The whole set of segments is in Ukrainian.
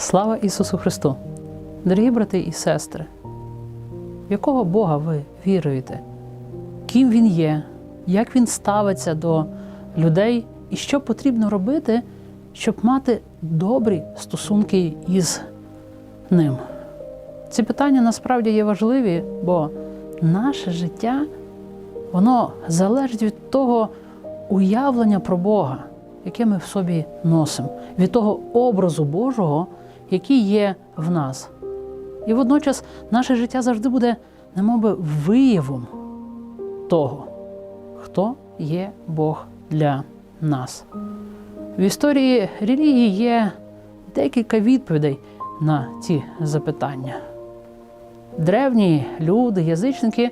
Слава Ісусу Христу! Дорогі брати і сестри, в якого Бога ви віруєте? Ким Він є, як Він ставиться до людей і що потрібно робити, щоб мати добрі стосунки із ним? Ці питання насправді є важливі, бо наше життя воно залежить від того уявлення про Бога, яке ми в собі носимо, від того образу Божого, який є в нас. І водночас наше життя завжди буде, немовби, виявом того, хто є Бог для нас. В історії релігії є декілька відповідей на ці запитання. Древні люди, язичники,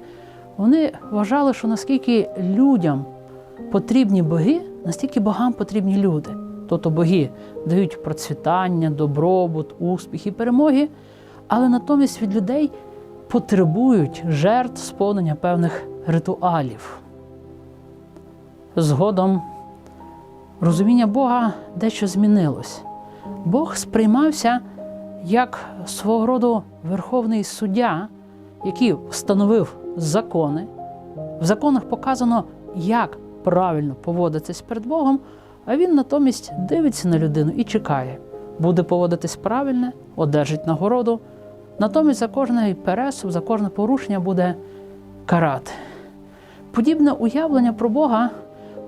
вони вважали, що наскільки людям потрібні боги, настільки богам потрібні люди. Тобто боги дають процвітання, добробут, успіх і перемоги, але натомість від людей потребують жертв сповнення певних ритуалів. Згодом розуміння Бога дещо змінилось. Бог сприймався як свого роду верховний суддя, який встановив закони. В законах показано, як правильно поводитись перед Богом, а він натомість дивиться на людину і чекає, буде поводитись правильно, одержить нагороду. Натомість за кожний пересув, за кожне порушення буде карати. Подібне уявлення про Бога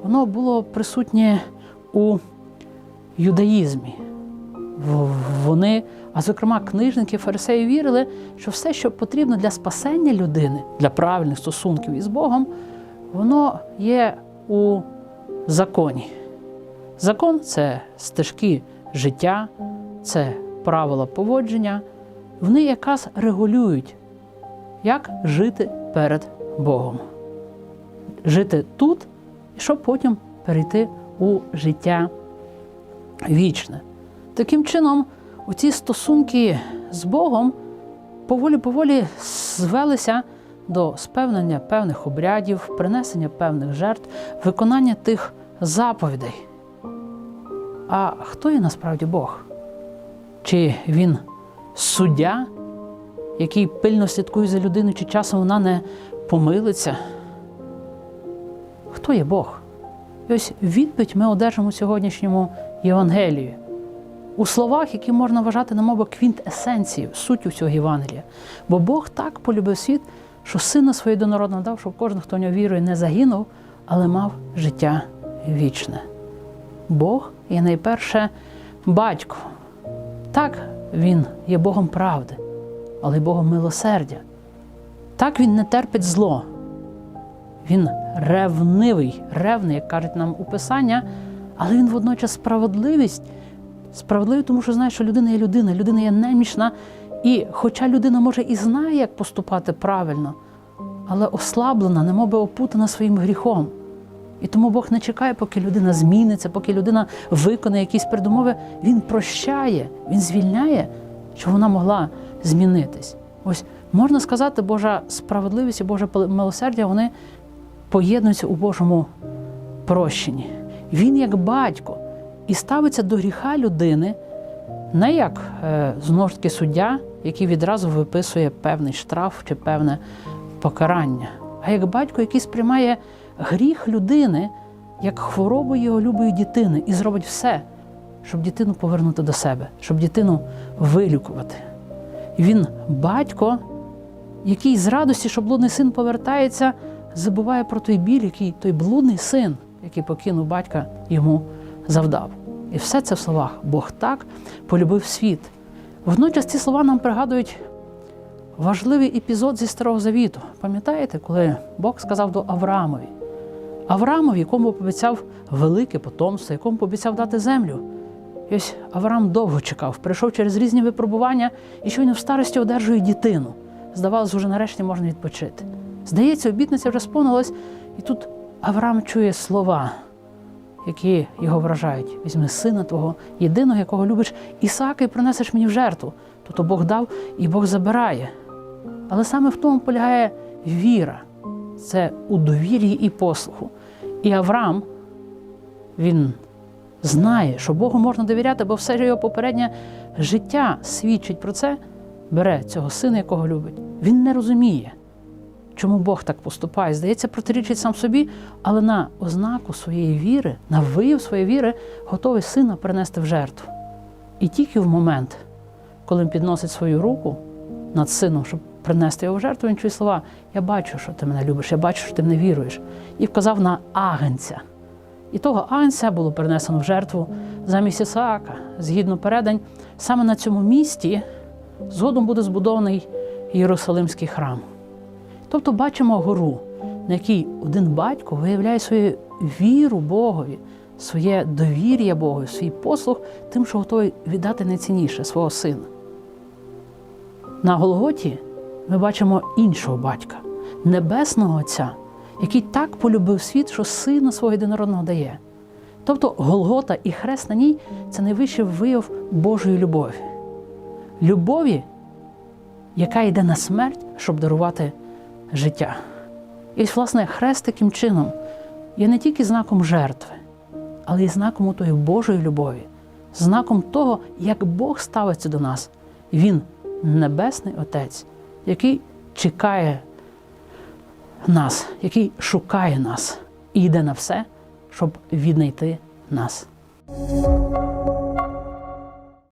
воно було присутнє у юдаїзмі. Вони, а зокрема, книжники фарисеї вірили, що все, що потрібно для спасення людини, для правильних стосунків із Богом, воно є у законі. Закон це стежки життя, це правила поводження. Вони якраз регулюють, як жити перед Богом. Жити тут, щоб потім перейти у життя вічне. Таким чином, оці стосунки з Богом поволі-поволі звелися до спевнення певних обрядів, принесення певних жертв, виконання тих заповідей. А хто є насправді Бог? Чи він суддя, який пильно слідкує за людиною, чи часом вона не помилиться? Хто є Бог? І ось відповідь ми одержимо у сьогоднішньому Євангелії. У словах, які можна вважати, на мову квінтесенцією, суттю цього Євангелія. Бо Бог так полюбив світ, що сина свого єдинородного дав, щоб кожен, хто в нього вірує, не загинув, але мав життя вічне. Бог є найперше батько. Так, Він є Богом правди, але й Богом милосердя. Так він не терпить зло. Він ревнивий, ревний, як кажуть нам у Писання, але він водночас справедливість. Справедливий, тому що знає, що людина є людина, людина є немічна. І хоча людина може і знає, як поступати правильно, але ослаблена, немов би опутана своїм гріхом. І тому Бог не чекає, поки людина зміниться, поки людина виконає якісь передумови. Він прощає, він звільняє, щоб вона могла змінитись. Ось можна сказати, Божа справедливість і Боже милосердя вони поєднуються у Божому прощенні. Він як батько і ставиться до гріха людини не як е, знову ж таки суддя, який відразу виписує певний штраф чи певне покарання, а як батько, який сприймає гріх людини як хворобу його любої дитини і зробить все, щоб дитину повернути до себе, щоб дитину вилікувати. І він батько, який з радості, що блудний син повертається, забуває про той біль, який той блудний син, який покинув батька, йому завдав. І все це в словах Бог так полюбив світ. Водночас ці слова нам пригадують важливий епізод зі Старого Завіту. Пам'ятаєте, коли Бог сказав до Авраамові? Авраамові, якому пообіцяв велике потомство, якому пообіцяв дати землю. І ось Авраам довго чекав, прийшов через різні випробування і щойно в старості одержує дитину. Здавалося, вже нарешті можна відпочити. Здається, обітниця вже сповнилась, і тут Авраам чує слова які його вражають. Візьми сина твого, єдиного, якого любиш, Ісаака, і принесеш мені в жертву. Тобто Бог дав і Бог забирає. Але саме в тому полягає віра. Це у довір'ї і послуху. І Авраам, він знає, що Богу можна довіряти, бо все його попереднє життя свідчить про це, бере цього сина, якого любить. Він не розуміє, чому Бог так поступає. Здається, протирічить сам собі, але на ознаку своєї віри, на вияв своєї віри, готовий сина принести в жертву. І тільки в момент, коли він підносить свою руку над сином, щоб принести його в жертву, він чує слова: Я бачу, що ти мене любиш, я бачу, що ти мене віруєш. І вказав на агенця. І того агнця було перенесено в жертву замість Ісаака. Згідно передань, саме на цьому місці згодом буде збудований Єрусалимський храм. Тобто бачимо гору, на якій один батько виявляє свою віру Богові, своє довір'я Богу, свій послуг тим, що готовий віддати найцінніше свого сина. На Голготі ми бачимо іншого батька, небесного Отця, який так полюбив світ, що сина свого єдинородного дає. Тобто Голгота і хрест на ній це найвищий вияв Божої любові. Любові, яка йде на смерть, щоб дарувати життя. І ось, власне, хрест таким чином є не тільки знаком жертви, але й знаком тої Божої любові, знаком того, як Бог ставиться до нас. Він Небесний Отець, який чекає нас, який шукає нас і йде на все, щоб віднайти нас.